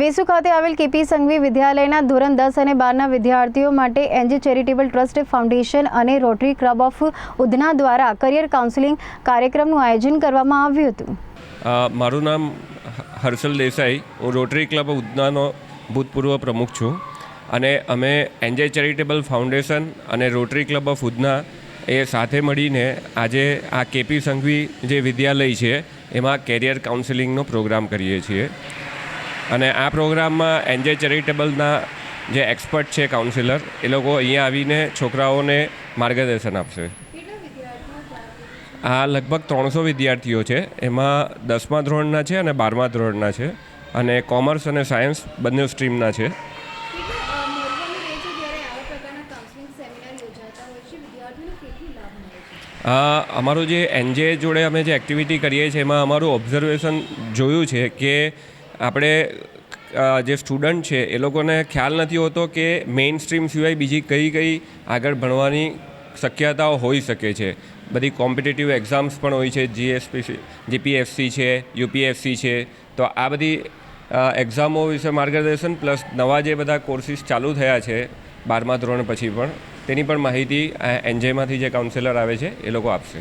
વેસુ ખાતે આવેલ કેપી સંઘવી વિદ્યાલયના ધોરણ દસ અને બારના વિદ્યાર્થીઓ માટે એનજી ચેરિટેબલ ટ્રસ્ટ ફાઉન્ડેશન અને રોટરી ક્લબ ઓફ ઉધના દ્વારા કરિયર કાઉન્સિલિંગ કાર્યક્રમનું આયોજન કરવામાં આવ્યું હતું. મારું નામ હર્ષલ દેસાઈ. હું રોટરી ક્લબ ઉધનાનો ભૂતપૂર્વ પ્રમુખ છું. અને અમે એન્જોય ચેરિટેબલ ફાઉન્ડેશન અને રોટરી ક્લબ ઓફ ઉધના એ સાથે મળીને આજે આ કેપી સંઘવી જે વિદ્યાલય છે, એમાં કેરિયર કાઉન્સેલિંગનો પ્રોગ્રામ કરીએ છીએ. અને આ પ્રોગ્રામમાં એનજે ચેરિટેબલના જે એક્સપર્ટ છે કાઉન્સિલર, એ લોકો અહીંયા આવીને છોકરાઓને માર્ગદર્શન આપશે. આ લગભગ ત્રણસો વિદ્યાર્થીઓ છે. એમાં દસમા ધોરણના છે અને બારમા ધોરણના છે અને કોમર્સ અને સાયન્સ બંને સ્ટ્રીમના છે. અમારું જે એનજે જોડે અમે જે એક્ટિવિટી કરીએ છીએ, એમાં અમારું ઓબ્ઝર્વેશન જોયું છે કે આપણે જે સ્ટુડન્ટ છે, એ લોકોને ખ્યાલ નથી હોતો કે મેઇન સ્ટ્રીમ સિવાય બીજી કઈ કઈ આગળ ભણવાની શક્યતાઓ હોઈ શકે છે. બધી કોમ્પિટિટિવ એક્ઝામ્સ પણ હોય છે જીએસપીસી જીપીએફસી છે યુપીએફસી છે તો આ બધી એક્ઝામો વિશે માર્ગદર્શન પ્લસ નવા જે બધા કોર્સિસ ચાલુ થયા છે, બારમા ધોરણ પછી પણ, તેની પણ માહિતી એનજેમાંથી જે કાઉન્સેલર આવે છે, એ લોકો આપશે.